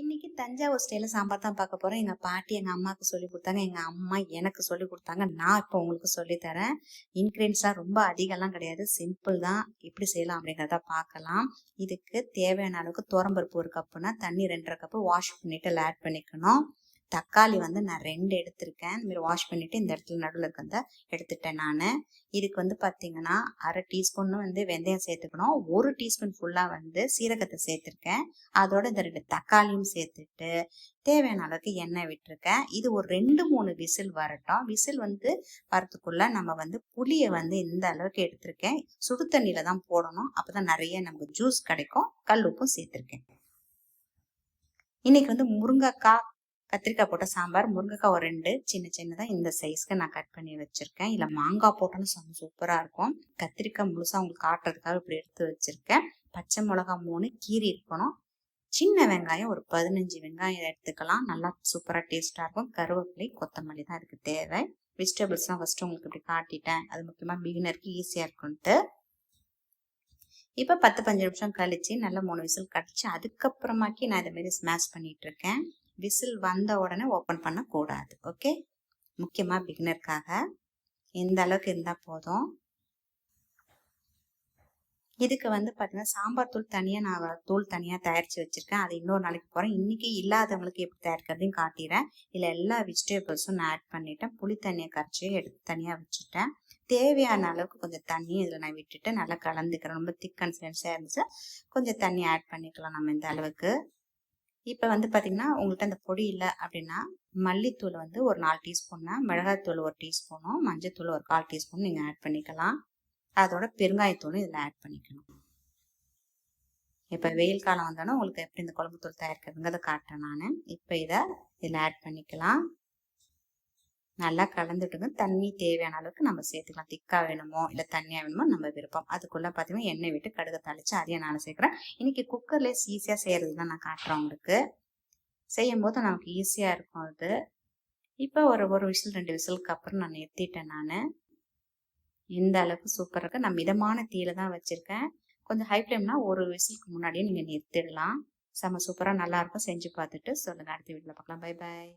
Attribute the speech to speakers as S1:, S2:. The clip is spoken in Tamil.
S1: இன்னைக்கு தஞ்சாவூர் ஸ்டைல சாம்பார் தான் பார்க்க போகிறோம் எங்கள் பாட்டி எங்கள் அம்மாவுக்கு சொல்லி கொடுத்தாங்க. எங்கள் அம்மா எனக்கு சொல்லி கொடுத்தாங்க. நான் இப்போ உங்களுக்கு சொல்லி தரேன். இன்க்ரீடியன்ஸ்லாம் ரொம்ப அதிகம்லாம் கிடையாது. சிம்பிள் தான். எப்படி செய்யலாம் அப்படிங்கிறத பார்க்கலாம். இதுக்கு தேவையான அளவுக்கு துவரம்பருப்பு ஒரு கப்புனா தண்ணி ரெண்டரை கப்பு வாஷ் பண்ணிட்டு ஆட் பண்ணிக்கணும். தக்காளி வந்து நான் ரெண்டு எடுத்திருக்கேன். இந்தமாதிரி வாஷ் பண்ணிட்டு இந்த இடத்துல நடுவில் இருக்கிறத எடுத்துட்டேன் நான். இதுக்கு வந்து பார்த்தீங்கன்னா அரை டீஸ்பூன் வந்து வெந்தயம் சேர்த்துக்கணும். ஒரு டீஸ்பூன் ஃபுல்லாக வந்து சீரகத்தை சேர்த்துருக்கேன். அதோட இந்த ரெண்டு தக்காளியும் சேர்த்துட்டு தேவையான அளவுக்கு எண்ணெய் விட்டுருக்கேன். இது ஒரு ரெண்டு மூணு விசில் வரட்டும். விசில் வந்து வரத்துக்குள்ள நம்ம வந்து புளியை வந்து இந்த அளவுக்கு எடுத்திருக்கேன். சுடு தண்ணியில தான் போடணும். அப்பதான் நிறைய நமக்கு ஜூஸ் கிடைக்கும். கல் உப்பும் சேர்த்துருக்கேன். இன்னைக்கு வந்து முருங்கைக்காய் கத்திரிக்காய் போட்ட சாம்பார் முருங்கைக்காய் ஒரு ரெண்டு சின்ன சின்னதாக இந்த சைஸ்க்கு நான் கட் பண்ணி வச்சுருக்கேன். இல்லை மாங்காய் போட்டோன்னு செம்ம சூப்பராக இருக்கும். கத்திரிக்காய் முழுசாக உங்களுக்கு காட்டுறதுக்காக இப்படி எடுத்து வச்சுருக்கேன். பச்சை மிளகா மூணு கீரி இருக்கணும். சின்ன வெங்காயம் ஒரு பதினஞ்சு வெங்காயம் எடுத்துக்கலாம். நல்லா சூப்பராக டேஸ்ட்டாக இருக்கும். கருவேப்பிலை கொத்தமல்லி தான் இதுக்கு தேவை. வெஜிடபிள்ஸ்லாம் ஃபஸ்ட்டு உங்களுக்கு இப்படி காட்டிட்டேன். அது முக்கியமாக பிகினருக்கு ஈஸியாக இருக்கும்ன்ட்டு இப்போ பத்து பஞ்சு நிமிஷம் கழித்து நல்லா மூணு விசில் கடிச்சு அதுக்கப்புறமாக்கி நான் இதை மாரி ஸ்மாஷ் பண்ணிகிட்ருக்கேன் விசில் வந்த உடனே ஓப்பன் பண்ணக்கூடாது. ஓகே முக்கியமாக பிகினருக்காக. இந்த அளவுக்கு இருந்தால் போதும். இதுக்கு வந்து பார்த்தீங்கன்னா சாம்பார் தூள் தனியாக நான் தூள் தனியாக தயாரித்து வச்சுருக்கேன். அது இன்னொரு நாளைக்கு போகிறேன் இன்றைக்கி இல்லாதவங்களுக்கு எப்படி தயாரிக்கிறதையும் காட்டிடுறேன் இல்லை எல்லா வெஜிடபிள்ஸும் நான் ஆட் பண்ணிட்டேன். புளி தண்ணியை கரைச்சி எடுத்து தனியாக வச்சுட்டேன். தேவையான அளவுக்கு கொஞ்சம் தண்ணி இதில் நான் விட்டுட்டு நல்லா கலந்துக்கிறேன். ரொம்ப திக் கன்சிஸ்டன்ஸாக இருந்துச்சு கொஞ்சம் தண்ணி ஆட் பண்ணிக்கலாம் நம்ம இந்த அளவுக்கு. இப்போ வந்து பார்த்தீங்கன்னா உங்கள்கிட்ட அந்த பொடி இல்லை அப்படின்னா மல்லித்தூள் வந்து ஒரு நாலு டீஸ்பூன்னா மிளகாய்த்தூள் ஒரு டீஸ்பூனும் மஞ்சத்தூள் ஒரு கால் டீஸ்பூன் நீங்கள் ஆட் பண்ணிக்கலாம். அதோட பெருங்காயத்தூளும் இதில் ஆட் பண்ணிக்கணும் இப்போ வெயில் காலம் வந்தோன்னா உங்களுக்கு எப்படி இந்த குழம்பு தூள் தயாரிக்கிறதுங்கிறத காட்டுறேன் நான். இப்போ இதை இதில் ஆட் பண்ணிக்கலாம். நல்லா கலந்துட்டுங்க தண்ணி தேவையான அளவுக்கு நம்ம சேர்த்துக்கலாம். திக்காக வேணுமோ இல்லை தண்ணியாக வேணுமோ நம்ம விருப்பம். அதுக்குள்ளே பார்த்தீங்கன்னா எண்ணெய் விட்டு கடுகு தாளித்து அதையும் நான் சேர்க்குறேன். இன்றைக்கி குக்கர்லேயே ஈஸியாக செய்கிறது தான் நான் காட்டுறேன் உங்களுக்கு. செய்யும் போது நமக்கு ஈஸியாக இருக்கும் அது. இப்போ ஒரு ஒரு விசில் ரெண்டு விசிலுக்கு அப்புறம் நான் நிறுத்திட்டேன் நான். இந்த அளவுக்கு சூப்பராக இருக்குது நான் மிதமான தீயில தான் வச்சுருக்கேன். கொஞ்சம் ஹை ஃப்ளேம்னா ஒரு விசிலுக்கு முன்னாடியே நீங்கள் நிறுத்திடலாம். செம்ம சூப்பராக நல்லாயிருக்கும் செஞ்சு பார்த்துட்டு சொல்லுங்கள் அடுத்த வீட்டில் பார்க்கலாம். Bye bye